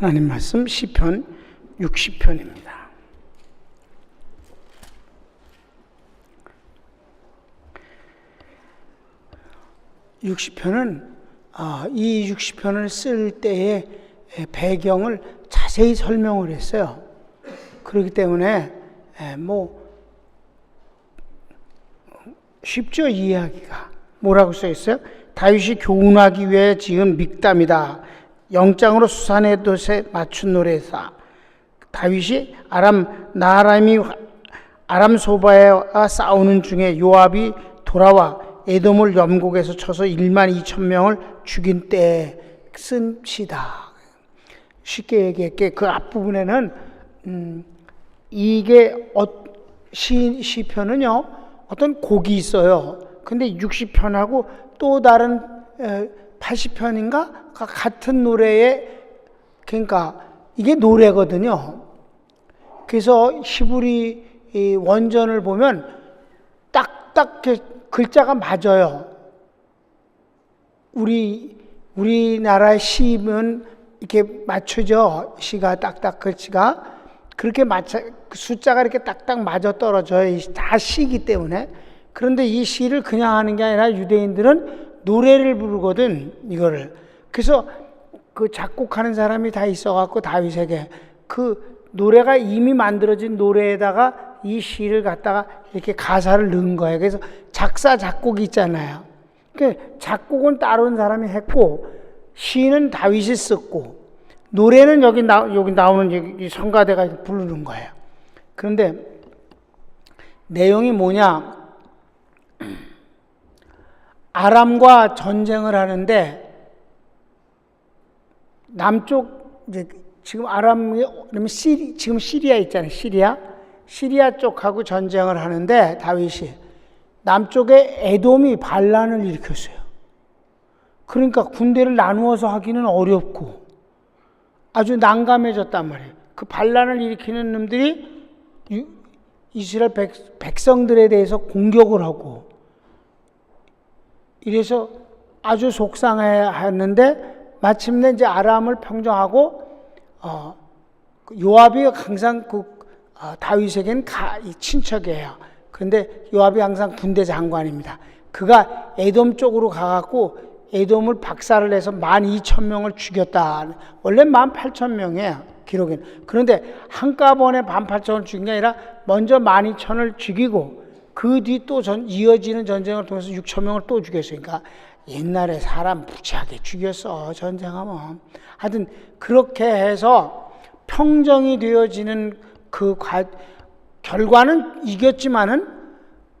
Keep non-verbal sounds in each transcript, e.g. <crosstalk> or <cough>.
하나님 말씀 시편 60편입니다. (60편은) 아, 이 (60편을) 쓸 때의 배경을 자세히 설명을 했어요. 그렇기 때문에 뭐 쉽죠 이해하기가 뭐라고 써 있어요? 다윗이 교훈하기 위해 지은 믹담이다. 영장으로 수산의 돛에 맞춘 노래사. 다윗이 아람 나아람이 아람 소바와 싸우는 중에 요압이 돌아와 에돔을 염곡에서 쳐서 1만 2천 명을 죽인 때에 쓴 시다. 쉽게 얘기할게 그 앞부분에는 음, 이게 어, 시, 시편은요 어떤 곡이 있어요. 근데 60편하고 또 다른 80편인가 같은 노래에 그러니까 이게 노래거든요. 그래서 히브리 원전을 보면 딱딱 글자가 맞아요. 우리 우리나라 시면 이렇게 맞춰져 시가 딱딱 글씨가 그렇게 맞춰 숫자가 이렇게 딱딱 맞아 떨어져요. 다 시기 때문에 그런데 이 시를 그냥 하는 게 아니라 유대인들은 노래를 부르거든 이거를 그래서 그 작곡하는 사람이 다 있어갖고 다윗에게 그 노래가 이미 만들어진 노래에다가 이 시를 갖다가 이렇게 가사를 넣은 거예요. 그래서 작사 작곡이 있잖아요. 그 작곡은 다른 사람이 했고 시는 다윗이 썼고 노래는 여기 나 여기 나오는 성가대가 부르는 거예요. 그런데 내용이 뭐냐? 아람과 전쟁을 하는데 남쪽 이제 지금 아람이 시리, 지금 시리아 있잖아요. 시리아 시리아 쪽하고 전쟁을 하는데 다윗이 남쪽에 에돔이 반란을 일으켰어요. 그러니까 군대를 나누어서 하기는 어렵고 아주 난감해졌단 말이에요. 그 반란을 일으키는 놈들이 이스라엘 백, 성들에 대해서 공격을 하고 이래서 아주 속상해 하는데 마침내 이제 아람을 평정하고 어, 그 요압이 항상 그 어, 다윗에겐 가, 친척이에요. 그런데 요압이 항상 군대 장관입니다. 그가 에돔 쪽으로 가갖고 에돔을 박살을 내서 만 이천 명을 죽였다. 원래 만 팔천 명이에요. 기록엔. 그런데 한꺼번에 만 팔천을 죽인 게 아니라 먼저 만 이천을 죽이고 그 뒤 또 이어지는 전쟁을 통해서 육천 명을 또 죽였으니까 옛날에 사람 무지하게 죽였어. 전쟁하면. 하여튼 그렇게 해서 평정이 되어지는 그 과, 결과는 이겼지만은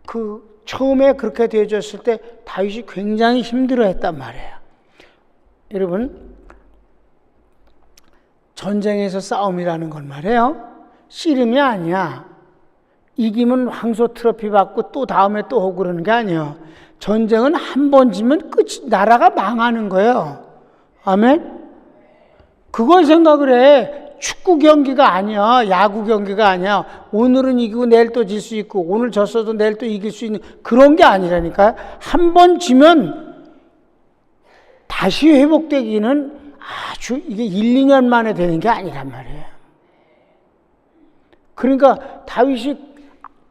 그 처음에 그렇게 되어졌을 때 다윗이 굉장히 힘들어 했단 말이에요. 여러분, 전쟁에서 싸움이라는 건 말이에요. 씨름이 아니야. 이기면 황소 트로피 받고 또 다음에 또 오고 그러는 게 아니에요. 전쟁은 한 번 지면 끝이, 나라가 망하는 거예요. 아멘? 그걸 생각을 해. 축구 경기가 아니야. 야구 경기가 아니야. 오늘은 이기고 내일 또 질 수 있고, 오늘 졌어도 내일 또 이길 수 있는 그런 게 아니라니까요. 한 번 지면 다시 회복되기는 아주 이게 1, 2년 만에 되는 게 아니란 말이에요. 그러니까 다윗이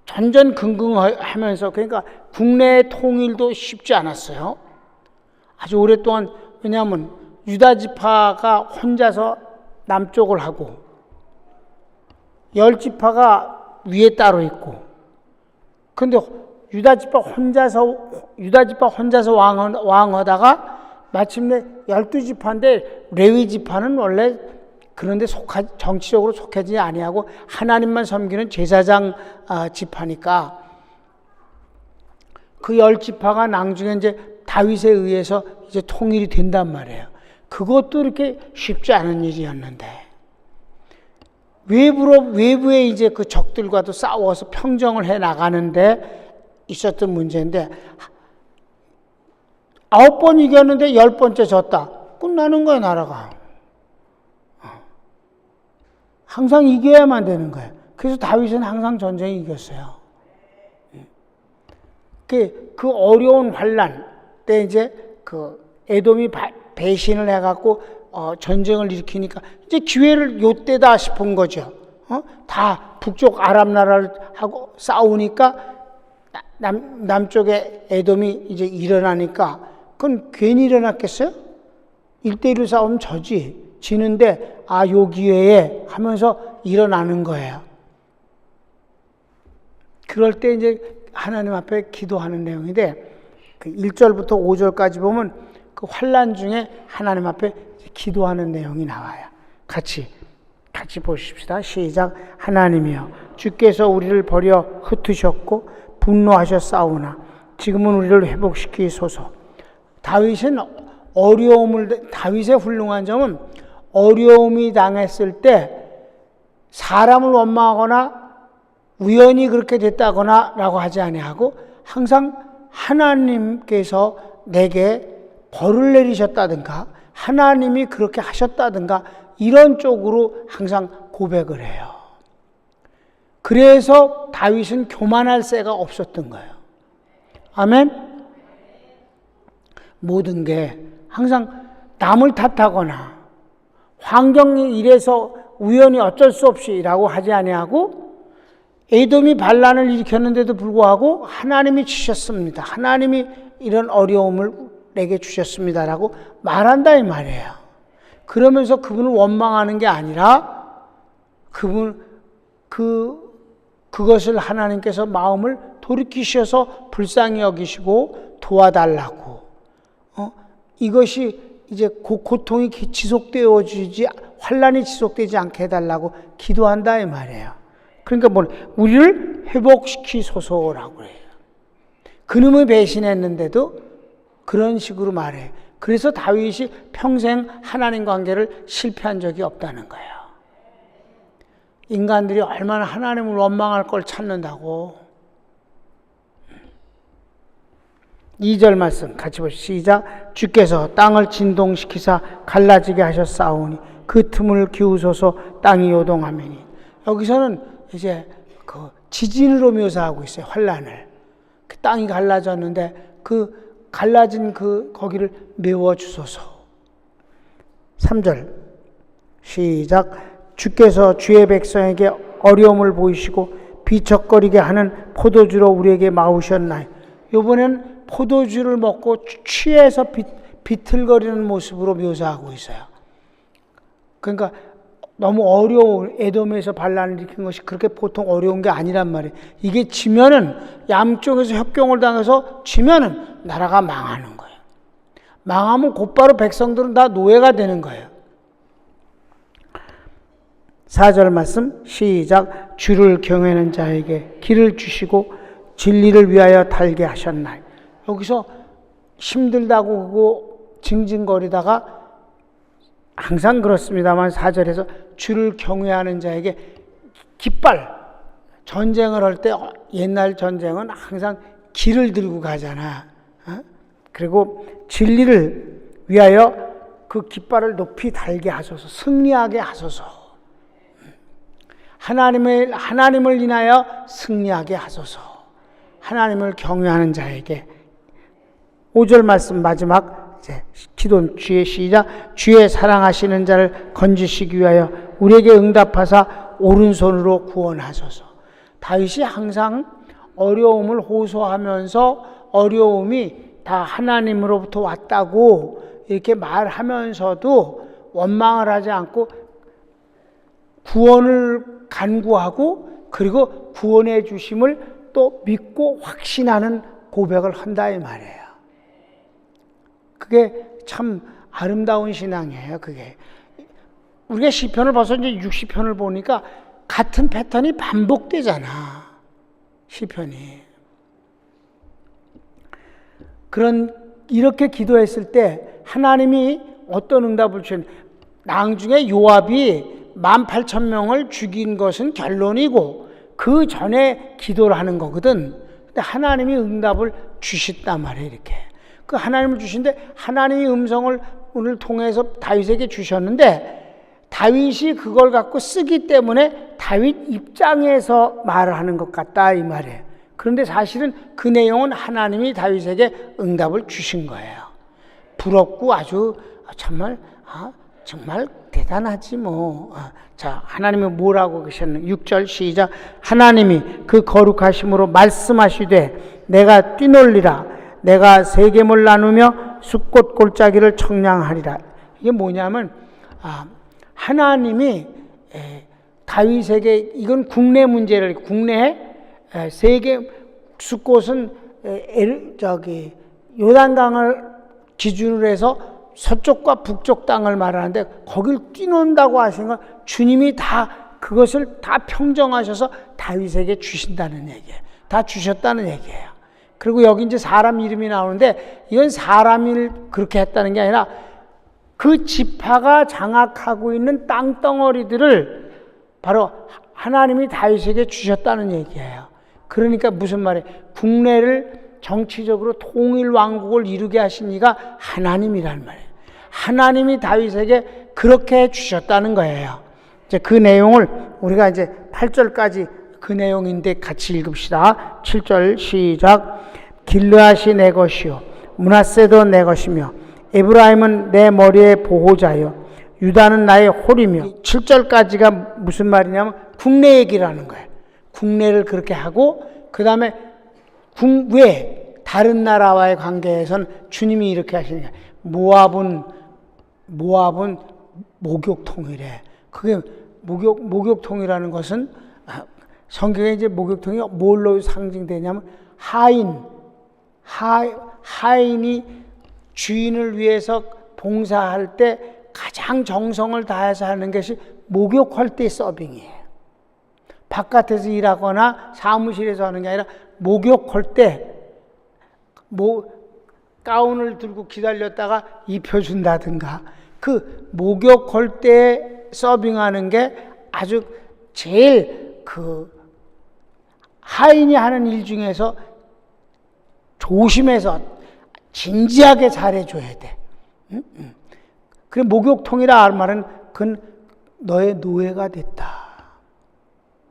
전전긍긍하면서 그러니까 국내 통일도 쉽지 않았어요. 아주 오랫동안 왜냐하면 유다 지파가 혼자서 남쪽을 하고 열 지파가 위에 따로 있고 근데 유다 지파 혼자서 유다 지파 혼자서 왕 왕하다가 마침내 열두 지파인데 레위 지파는 원래 그런데 속하 정치적으로 속하지 아니하고 하나님만 섬기는 제사장 아, 지파니까 그 열 지파가 나중에 이제 다윗에 의해서 이제 통일이 된단 말이에요. 그것도 이렇게 쉽지 않은 일이었는데 외부로 외부에 이제 그 적들과도 싸워서 평정을 해 나가는데 있었던 문제인데 아홉 번 이겼는데 열 번째 졌다. 끝나는 거야 나라가. 어. 항상 이겨야만 되는 거예요. 그래서 다윗은 항상 전쟁에 이겼어요. 그, 그 어려운 환란 때 이제 그 에돔이 배신을 해갖고 어, 전쟁을 일으키니까 이제 기회를 요때다 싶은 거죠. 어? 다 북쪽 아랍 나라를 하고 싸우니까 나- 남 남쪽에 에돔이 이제 일어나니까 그건 괜히 일어났겠어요? 일대일로 싸우면 저지. 지는데 아 요 기회에 하면서 일어나는 거예요. 그럴 때 이제 하나님 앞에 기도하는 내용인데 그 1절부터 5절까지 보면 그 환란 중에 하나님 앞에 기도하는 내용이 나와요. 같이 같이 보십시다. 시작. 하나님이여 주께서 우리를 버려 흩으셨고 분노하셨사오나 지금은 우리를 회복시키소서. 다윗은 어려움을 다윗의 훌륭한 점은 어려움이 당했을 때 사람을 원망하거나 우연히 그렇게 됐다거나 라고 하지 아니하고 항상 하나님께서 내게 벌을 내리셨다든가 하나님이 그렇게 하셨다든가 이런 쪽으로 항상 고백을 해요. 그래서 다윗은 교만할 새가 없었던 거예요. 아멘. 모든 게 항상 남을 탓하거나 환경이 이래서 우연히 어쩔 수 없이라고 하지 아니하고 에돔이 반란을 일으켰는데도 불구하고 하나님이 주셨습니다. 하나님이 이런 어려움을 내게 주셨습니다라고 말한다 이 말이에요. 그러면서 그분을 원망하는 게 아니라 그분 그 그것을 하나님께서 마음을 돌이키셔서 불쌍히 여기시고 도와달라고 어? 이것이 이제 고, 고통이 지속되어지지 환란이 지속되지 않게 해달라고 기도한다 이 말이에요. 그러니까 뭐 우리를 회복시키소서라고 해요. 그놈을 배신했는데도 그런 식으로 말해. 그래서 다윗이 평생 하나님 관계를 실패한 적이 없다는 거예요. 인간들이 얼마나 하나님을 원망할 걸 찾는다고. 2절 말씀 같이 보시죠. 시작. 주께서 땅을 진동시키사 갈라지게 하셨사오니 그 틈을 기우소서 땅이 요동하매니. 여기서는 이제 그 지진으로 묘사하고 있어요. 환란을. 그 땅이 갈라졌는데 그 갈라진 그 거기를 메워 주소서. 3절. 시작. 주께서 주의 백성에게 어려움을 보이시고 비척거리게 하는 포도주로 우리에게 마우셨나이. 요번엔 포도주를 먹고 취해서 비, 비틀거리는 모습으로 묘사하고 있어요. 그러니까 너무 어려운 에돔에서 반란을 일으킨 것이 그렇게 보통 어려운 게 아니란 말이에요. 이게 지면은 양쪽에서 협경을 당해서 지면은 나라가 망하는 거예요. 망하면 곧바로 백성들은 다 노예가 되는 거예요. 4절 말씀 시작 주를 경외하는 자에게 길을 주시고 진리를 위하여 달게 하셨나이. 여기서 힘들다고 그거 징징거리다가 항상 그렇습니다만 4절에서 주를 경외하는 자에게 깃발 전쟁을 할 때 옛날 전쟁은 항상 길을 들고 가잖아. 어? 그리고 진리를 위하여 그 깃발을 높이 달게 하소서, 승리하게 하소서. 하나님을 하나님을 인하여 승리하게 하소서. 하나님을 경외하는 자에게 5절 말씀 마지막 이제 기도 주의 시작 주의 사랑하시는 자를 건지시기 위하여 우리에게 응답하사 오른손으로 구원하소서. 다윗이 항상 어려움을 호소하면서 어려움이 다 하나님으로부터 왔다고 이렇게 말하면서도 원망을 하지 않고 구원을 간구하고 그리고 구원해 주심을 또 믿고 확신하는 고백을 한다 이 말이에요. 그게 참 아름다운 신앙이에요. 그게 우리가 시편을 벌써 이제 60편을 보니까 같은 패턴이 반복되잖아. 시편이. 그런 이렇게 기도했을 때 하나님이 어떤 응답을 주신 낭중에 요압이 18,000명을 죽인 것은 결론이고 그 전에 기도를 하는 거거든. 근데 하나님이 응답을 주셨단 말이에요, 이렇게. 그 하나님을 주신데 하나님이 음성을 오늘 통해서 다윗에게 주셨는데 다윗이 그걸 갖고 쓰기 때문에 다윗 입장에서 말을 하는 것 같다 이 말이에요. 그런데 사실은 그 내용은 하나님이 다윗에게 응답을 주신 거예요. 부럽고 아주 정말 아, 정말 대단하지 뭐. 아, 자, 하나님이 뭐라고 계셨는 6절 시작. 하나님이 그 거룩하심으로 말씀하시되 내가 뛰놀리라. 내가 세겜을 나누며 숲꽃 골짜기를 청량하리라. 이게 뭐냐면 아, 하나님이 에, 다윗에게 이건 국내 문제를 국내 에, 세계 숲꽃은 에, 에, 저기 요단강을 기준으로 해서 서쪽과 북쪽 땅을 말하는데 거길 뛰논다고 하신 건 주님이 다 그것을 다 평정하셔서 다윗에게 주신다는 얘기예요. 다 주셨다는 얘기예요. 그리고 여기 이제 사람 이름이 나오는데 이건 사람을 그렇게 했다는 게 아니라 그 지파가 장악하고 있는 땅덩어리들을 바로 하나님이 다윗에게 주셨다는 얘기예요. 그러니까 무슨 말이에요? 국내를 정치적으로 통일 왕국을 이루게 하신 이가 하나님이란 말이에요. 하나님이 다윗에게 그렇게 주셨다는 거예요. 이제 그 내용을 우리가 이제 8절까지 그 내용인데 같이 읽읍시다. 7절 시작. 길르앗이 내 것이요 문하세도 내 것이며 에브라임은 내 머리의 보호자요 유다는 나의 홀이며 7절까지가 무슨 말이냐면 국내 얘기라는 거예요. 국내를 그렇게 하고 그 다음에 왜 다른 나라와의 관계에서는 주님이 이렇게 하시느냐. 모압은 모압은 목욕통이래. 그게 목욕 목욕 통이라는 것은 아, 성경에 이제 목욕통이 뭘로 상징되냐면 하인 하, 하인이 주인을 위해서 봉사할 때 가장 정성을 다해서 하는 것이 목욕할 때 서빙이에요. 바깥에서 일하거나 사무실에서 하는 게 아니라 목욕할 때 뭐, 가운을 들고 기다렸다가 입혀준다든가 그 목욕할 때 서빙하는 게 아주 제일 그 하인이 하는 일 중에서 조심해서 진지하게 잘해줘야 돼. 응? 응. 그래 목욕통이라 할 말은 그건 너의 노예가 됐다.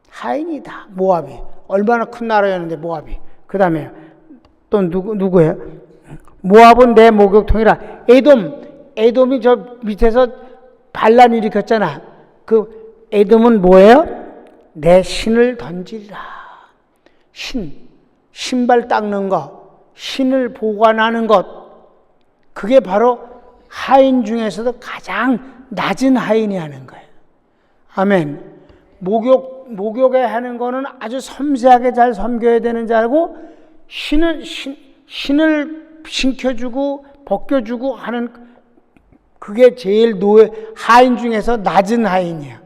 하인이다. 모압이 얼마나 큰 나라였는데 모압이. 그 다음에 또 누구 누구예요? 모압은 내 목욕통이라. 에돔 에돔이 저 밑에서 반란 일으켰잖아. 그 에돔은 뭐예요? 내 신을 던지리라. 신 신발 닦는 거, 신을 보관하는 것. 그게 바로 하인 중에서도 가장 낮은 하인이 하는 거예요. 아멘. 목욕, 목욕에 하는 거는 아주 섬세하게 잘 섬겨야 되는 자고, 신을, 신, 신을 신켜주고, 벗겨주고 하는 그게 제일 노예, 하인 중에서 낮은 하인이야.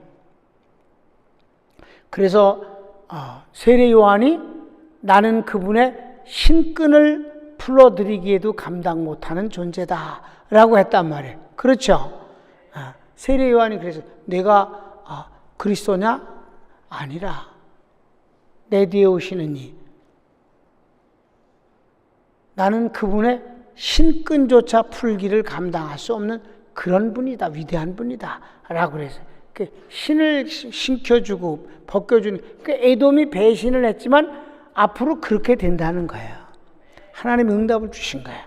그래서, 어, 세례 요한이 나는 그분의 신끈을 풀어드리기에도 감당 못하는 존재다. 라고 했단 말이에요. 그렇죠? 아, 세례 요한이 그래서 내가 아, 그리스도냐? 아니라 내 뒤에 오시는 이 나는 그분의 신끈조차 풀기를 감당할 수 없는 그런 분이다. 위대한 분이다. 라고 그래서 그 신을 신켜주고 벗겨주는 그 에돔이 배신을 했지만 앞으로 그렇게 된다는 거예요. 하나님이 응답을 주신 거예요.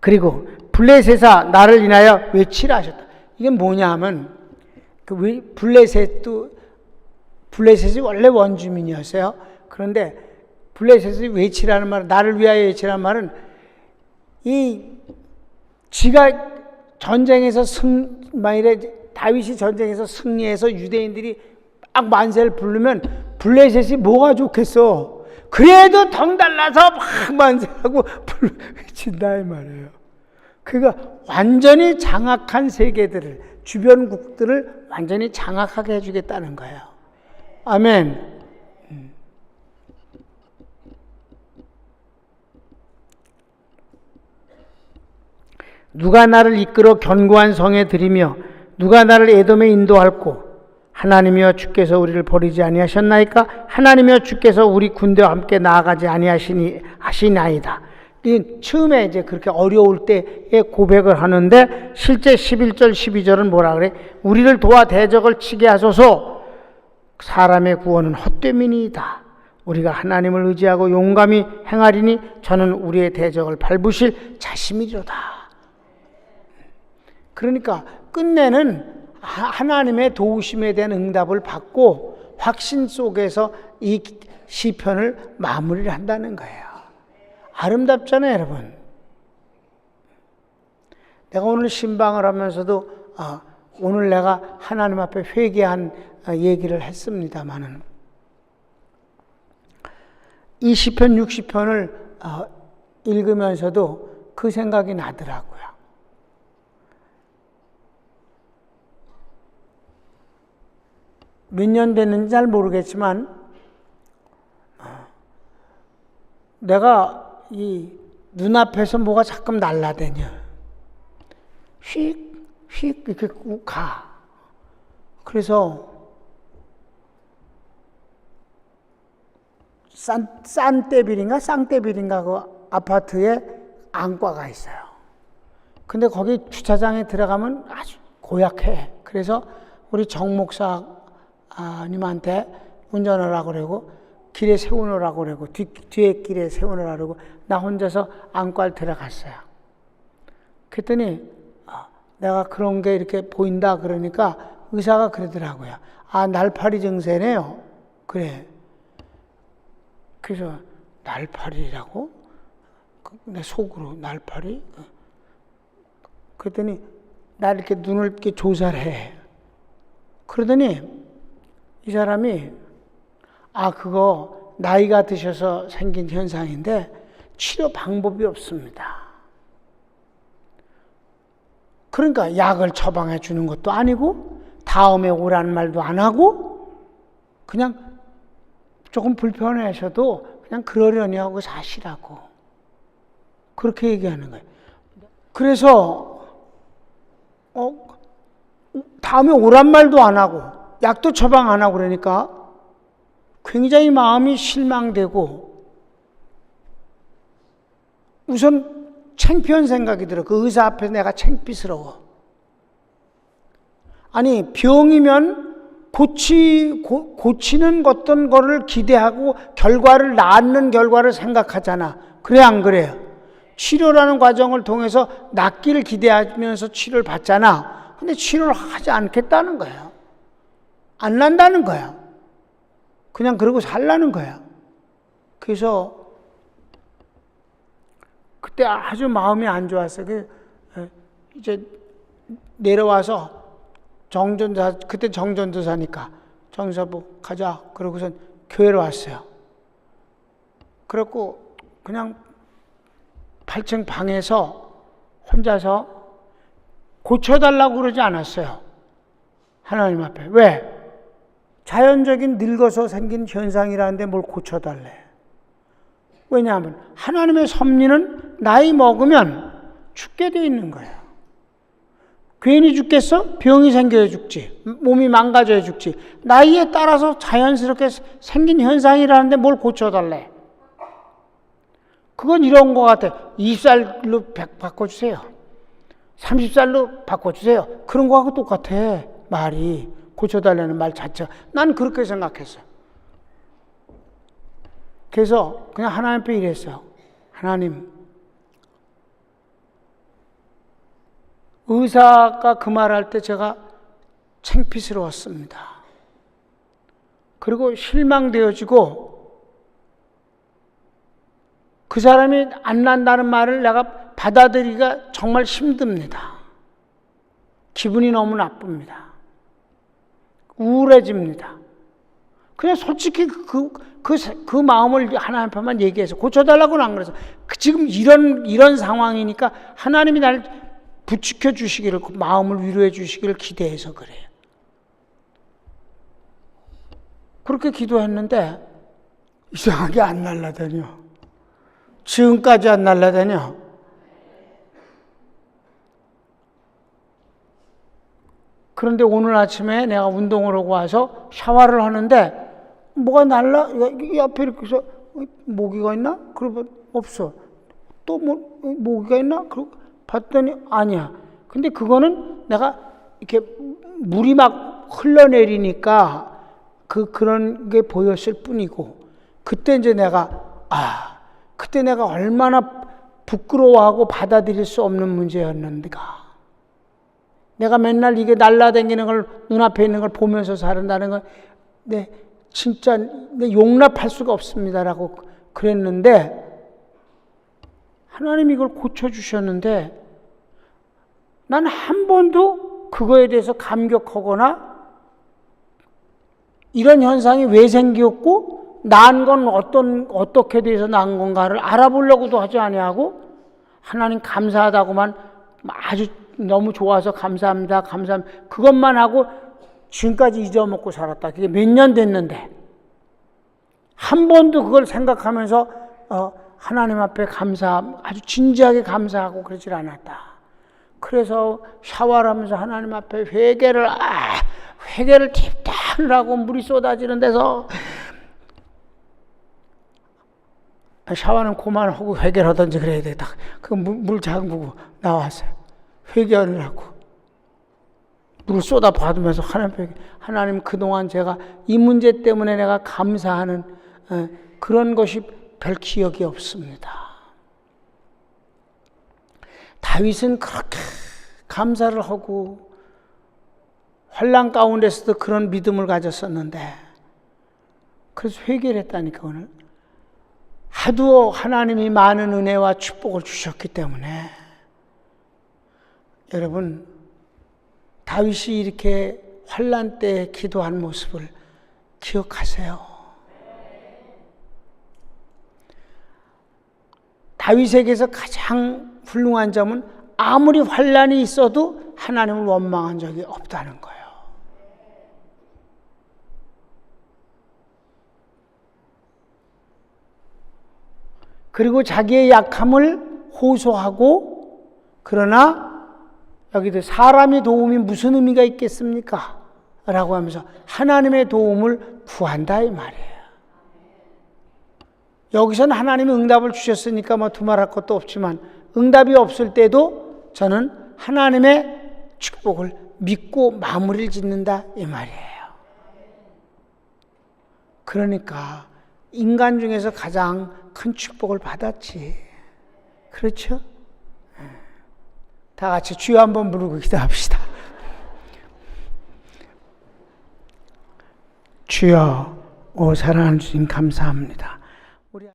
그리고 블레셋아 나를 인하여 외치라 하셨다. 이게 뭐냐 하면 그 블레셋도 블레셋이 원래 원주민이었어요. 그런데 블레셋이 외치라는 말은 나를 위하여 외치라는 말은 이 지가 전쟁에서 승 만일에 다윗이 전쟁에서 승리해서 유대인들이 막 만세를 부르면 블레셋이 뭐가 좋겠어? 그래도 덩달라서 막 만세하고 <laughs> 외친다 이 말이에요. 그가 완전히 장악한 세계들을 주변국들을 완전히 장악하게 해주겠다는 거예요. 아멘. 음. 누가 나를 이끌어 견고한 성에 들이며 누가 나를 에돔에 인도할고 하나님이여 주께서 우리를 버리지 아니하셨나이까 하나님이여 주께서 우리 군대와 함께 나아가지 아니하시니 하시나이다. 처음에 이제 그렇게 어려울 때에 고백을 하는데 실제 11절 12절은 뭐라 그래? 우리를 도와 대적을 치게 하소서. 사람의 구원은 헛되미이다. 우리가 하나님을 의지하고 용감히 행하리니 저는 우리의 대적을 밟으실 자심이로다. 그러니까 끝내는 하- 하나님의 도우심에 대한 응답을 받고 확신 속에서 이 시편을 마무리를 한다는 거예요. 아름답잖아요, 여러분. 내가 오늘 신방을 하면서도 아, 오늘 내가 하나님 앞에 회개한 아, 얘기를 했습니다마는 이 시편 60편을 아, 읽으면서도 그 생각이 나더라고요. 몇 년 됐는지 잘 모르겠지만 어, 내가 이 눈앞에서 뭐가 자꾸 날라다녀. 휙, 휙 이렇게 꾹 가. 그래서 산, 싼떼빌인가 쌍떼빌인가 그 아파트에 안과가 있어요. 근데 거기 주차장에 들어가면 아주 고약해. 그래서 우리 정 목사 님한테 운전하라고 그러고 길에 세우느라고 그러고 뒤, 뒤에 길에 세우느라고 그러고 나 혼자서 안과를 들어갔어요. 그랬더니 아, 내가 그런 게 이렇게 보인다 그러니까 의사가 그러더라고요. 아 날파리 증세네요. 그래. 그래서 날파리라고? 그내 속으로 날파리? 그랬더니 나 이렇게 눈을 이렇게 조사를 해. 그러더니 이 사람이 아 그거 나이가 드셔서 생긴 현상인데 치료 방법이 없습니다. 그러니까 약을 처방해 주는 것도 아니고 다음에 오라는 말도 안 하고 그냥 조금 불편하셔도 그냥 그러려니 하고 사시라고 그렇게 얘기하는 거예요. 그래서 어 다음에 오란 말도 안 하고 약도 처방 안 하고 그러니까 굉장히 마음이 실망되고 우선 창피한 생각이 들어. 그 의사 앞에 내가 창피스러워. 아니 병이면 고치 고, 고치는 어떤 거를 기대하고 결과를 낳는 결과를 생각하잖아. 그래 안 그래요? 치료라는 과정을 통해서 낫기를 기대하면서 치료를 받잖아. 근데 치료를 하지 않겠다는 거야. 안 난다는 거야. 그냥 그러고 살라는 거야. 그래서 그때 아주 마음이 안 좋았어요. 그, 에, 이제 내려와서 정전도사, 그때 정전도사니까 정사부 가자. 그러고선 교회로 왔어요. 그래갖고 그냥 8층 방에서 혼자서 고쳐달라고 그러지 않았어요. 하나님 앞에. 왜? 자연적인 늙어서 생긴 현상이라는데 뭘 고쳐달래. 왜냐하면 하나님의 섭리는 나이 먹으면 죽게 돼 있는 거예요. 괜히 죽겠어? 병이 생겨야 죽지. 몸이 망가져야 죽지. 나이에 따라서 자연스럽게 생긴 현상이라는데 뭘 고쳐달래. 그건 이런 것 같아. 20살로 바꿔주세요. 30살로 바꿔주세요. 그런 거하고 똑같아. 말이. 고쳐달라는 말 자체가. 난 그렇게 생각했어요. 그래서 그냥 하나님 앞에 이랬어요. 하나님, 의사가 그 말할 때 제가 창피스러웠습니다. 그리고 실망되어지고 그 사람이 안 난다는 말을 내가 받아들이기가 정말 힘듭니다. 기분이 너무 나쁩니다. 우울해집니다. 그냥 솔직히 그, 그, 그 마음을 하나님 앞에만 얘기해서 고쳐달라고는 안 그래서 그 지금 이런, 이런 상황이니까 하나님이 날 부추겨 주시기를, 그 마음을 위로해 주시기를 기대해서 그래요. 그렇게 기도했는데 이상하게 안 날라다녀. 지금까지 안 날라다녀. 그런데 오늘 아침에 내가 운동을 하고 와서 샤워를 하는데 뭐가 날라? 이 앞에 이렇게 해서 모기가 있나? 그러고 없어. 또 뭐 모기가 있나? 그러고 봤더니 아니야. 근데 그거는 내가 이렇게 물이 막 흘러내리니까 그 그런 게 보였을 뿐이고 그때 이제 내가 아 그때 내가 얼마나 부끄러워하고 받아들일 수 없는 문제였는가 내가 맨날 이게 날라다니는 걸 눈앞에 있는 걸 보면서 살는다는 건 네, 진짜 내 용납할 수가 없습니다라고 그랬는데 하나님이 이걸 고쳐 주셨는데 난 한 번도 그거에 대해서 감격하거나 이런 현상이 왜 생겼고 난 건 어떤 어떻게 돼서 난 건가를 알아보려고도 하지 아니하고 하나님 감사하다고만 아주 너무 좋아서 감사합니다 감사합니다 그것만 하고 지금까지 잊어먹고 살았다 그게 몇 년 됐는데 한 번도 그걸 생각하면서 어, 하나님 앞에 감사 아주 진지하게 감사하고 그러질 않았다 그래서 샤워를 하면서 하나님 앞에 회개를 아, 회개를 딥다하느라고 물이 쏟아지는 데서 샤워는 그만하고 회개를 하든지 그래야 되겠다. 그물 잠그고 나왔어요. 회개하느라고. 물을 쏟아 받으면서 하나님, 하나님 그동안 제가 이 문제 때문에 내가 감사하는 어, 그런 것이 별 기억이 없습니다. 다윗은 그렇게 감사를 하고 환란 가운데서도 그런 믿음을 가졌었는데 그래서 회개를 했다니까 오늘 하도 하나님이 많은 은혜와 축복을 주셨기 때문에 여러분 다윗이 이렇게 환란 때 기도한 모습을 기억하세요. 다윗에게서 가장 훌륭한 점은 아무리 환란이 있어도 하나님을 원망한 적이 없다는 거예요. 그리고 자기의 약함을 호소하고 그러나 여기도 사람의 도움이 무슨 의미가 있겠습니까? 라고 하면서 하나님의 도움을 구한다 이 말이에요. 여기서는 하나님이 응답을 주셨으니까 뭐 두말할 것도 없지만 응답이 없을 때도 저는 하나님의 축복을 믿고 마무리를 짓는다 이 말이에요. 그러니까 인간 중에서 가장 큰 축복을 받았지. 그렇죠? 다 같이 주여 한번 부르고 기도합시다. 주여, 오 사랑하는 주님 감사합니다.